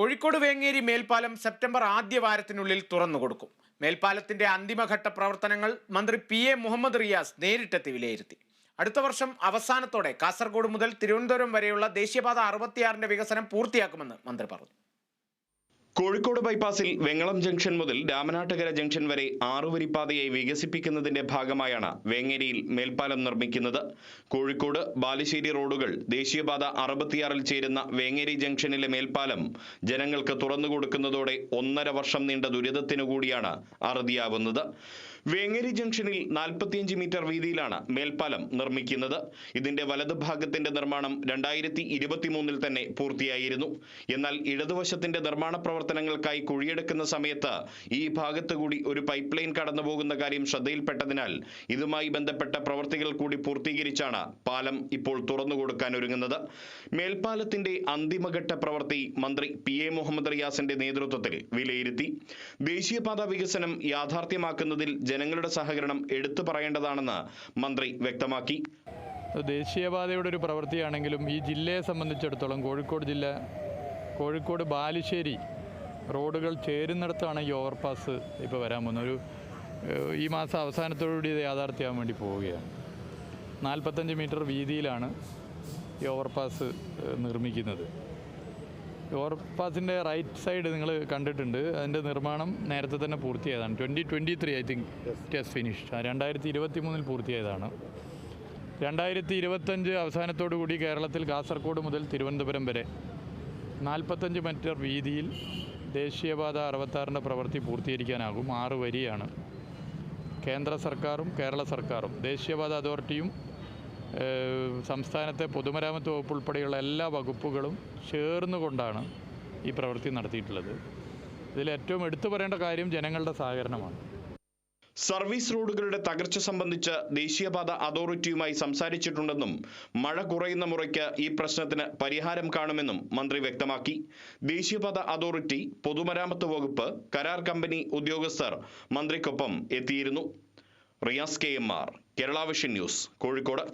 കോഴിക്കോട് വേങ്ങേരി മേൽപ്പാലം സെപ്റ്റംബർ ആദ്യ വാരത്തിനുള്ളിൽ തുറന്നുകൊടുക്കും. മേൽപ്പാലത്തിന്റെ അന്തിമഘട്ട പ്രവർത്തനങ്ങൾ മന്ത്രി പി എ മുഹമ്മദ് റിയാസ് നേരിട്ടെത്തി വിലയിരുത്തി. അടുത്ത വർഷം അവസാനത്തോടെ കാസർഗോഡ് മുതൽ തിരുവനന്തപുരം വരെയുള്ള ദേശീയപാത അറുപത്തിയാറിന്റെ വികസനം പൂർത്തിയാക്കുമെന്ന് മന്ത്രി പറഞ്ഞു. കോഴിക്കോട് ബൈപ്പാസിൽ വെങ്ങളം ജംഗ്ഷൻ മുതൽ രാമനാട്ടുകര ജംഗ്ഷൻ വരെ ആറുവരിപ്പാതയായി വികസിപ്പിക്കുന്നതിന്റെ ഭാഗമായാണ് വേങ്ങേരിയിൽ മേൽപ്പാലം നിർമ്മിക്കുന്നത്. കോഴിക്കോട് ബാലുശ്ശേരി റോഡുകൾ ദേശീയപാത അറുപത്തിയാറിൽ ചേരുന്ന വേങ്ങേരി ജംഗ്ഷനിലെ മേൽപ്പാലം ജനങ്ങൾക്ക് തുറന്നുകൊടുക്കുന്നതോടെ ഒന്നര വർഷം നീണ്ട ദുരിതത്തിനു കൂടിയാണ് അറുതിയാവുന്നത്. വേങ്ങേരി ജംഗ്ഷനിൽ നാൽപ്പത്തിയഞ്ച് മീറ്റർ വീതിയിലാണ് മേൽപ്പാലം നിർമ്മിക്കുന്നത്. ഇതിന്റെ വലതുഭാഗത്തിന്റെ നിർമ്മാണം രണ്ടായിരത്തി ഇരുപത്തിമൂന്നിൽ തന്നെ പൂർത്തിയായിരുന്നു. എന്നാൽ ഇടതുവശത്തിന്റെ നിർമ്മാണ പ്രവർത്തനങ്ങൾക്കായി കുഴിയെടുക്കുന്ന സമയത്ത് ഈ ഭാഗത്തു കൂടി ഒരു പൈപ്പ് ലൈൻ കടന്നുപോകുന്ന കാര്യം ശ്രദ്ധയിൽപ്പെട്ടതിനാൽ ഇതുമായി ബന്ധപ്പെട്ട പ്രവർത്തികൾ കൂടി പൂർത്തീകരിച്ചാണ് പാലം ഇപ്പോൾ തുറന്നുകൊടുക്കാൻ ഒരുങ്ങുന്നത്. മേൽപ്പാലത്തിന്റെ അന്തിമഘട്ട പ്രവൃത്തി മന്ത്രി പി എ മുഹമ്മദ് റിയാസിന്റെ നേതൃത്വത്തിൽ വിലയിരുത്തി. ദേശീയപാത വികസനം യാഥാർത്ഥ്യമാക്കുന്നതിൽ ജനങ്ങളുടെ സഹകരണം എടുത്തു പറയേണ്ടതാണെന്ന് മന്ത്രി വ്യക്തമാക്കി. ദേശീയപാതയുടെ ഒരു പ്രവൃത്തിയാണെങ്കിലും ഈ ജില്ലയെ സംബന്ധിച്ചിടത്തോളം കോഴിക്കോട് ജില്ല കോഴിക്കോട് ബാലുശ്ശേരി റോഡുകൾ ചേരുന്നിടത്താണ് ഈ ഓവർപാസ് ഇപ്പോൾ വരാൻ പോകുന്നത്. ഒരു ഈ മാസം അവസാനത്തോടുകൂടി ഇത് യാഥാർത്ഥ്യമാകാൻ വേണ്ടി പോവുകയാണ്. നാൽപ്പത്തഞ്ച് മീറ്റർ വീതിയിലാണ് ഈ ഓവർപാസ് നിർമ്മിക്കുന്നത്. ഓവർപാസിന്റെ റൈറ്റ് സൈഡ് നിങ്ങൾ കണ്ടിട്ടുണ്ട്. അതിന്റെ നിർമ്മാണം നേരത്തെ തന്നെ പൂർത്തിയായതാണ്. Twenty twenty three I think test finish രണ്ടായിരത്തി ഇരുപത്തി മൂന്നിൽ പൂർത്തിയായതാണ്. രണ്ടായിരത്തി ഇരുപത്തഞ്ച് അവസാനത്തോടു കൂടി കേരളത്തിൽ കാസർഗോഡ് മുതൽ തിരുവനന്തപുരം വരെ നാൽപ്പത്തഞ്ച് മീറ്റർ വീതിയിൽ ദേശീയപാത അറുപത്താറിന്റെ പ്രവൃത്തി പൂർത്തീകരിക്കാനാകും. ആറ് വരിയാണ്. കേന്ദ്ര സർക്കാരും കേരള സർക്കാരും ദേശീയപാത അതോറിറ്റിയും സംസ്ഥാനത്തെ പൊതുമരാമത്ത് വകുപ്പ് ഉൾപ്പെടെയുള്ള എല്ലാ വകുപ്പുകളും ചേർന്നുകൊണ്ടാണ് ഈ പ്രവൃത്തി നടത്തിയിട്ടുള്ളത്. ഇതിൽ ഏറ്റവും എടുത്തു പറയേണ്ട കാര്യം ജനങ്ങളുടെ സഹകരണമാണ്. സർവീസ് റോഡുകളുടെ തകർച്ച സംബന്ധിച്ച് ദേശീയപാത അതോറിറ്റിയുമായി സംസാരിച്ചിട്ടുണ്ടെന്നും മഴ കുറയുന്ന മുറയ്ക്ക് ഈ പ്രശ്നത്തിന് പരിഹാരം കാണുമെന്നും മന്ത്രി വ്യക്തമാക്കി. ദേശീയപാത അതോറിറ്റി പൊതുമരാമത്ത് വകുപ്പ് കരാർ കമ്പനി ഉദ്യോഗസ്ഥർ മന്ത്രിക്കൊപ്പം എത്തിയിരുന്നു. Riyas K M R Kerala vision news Kozhikode.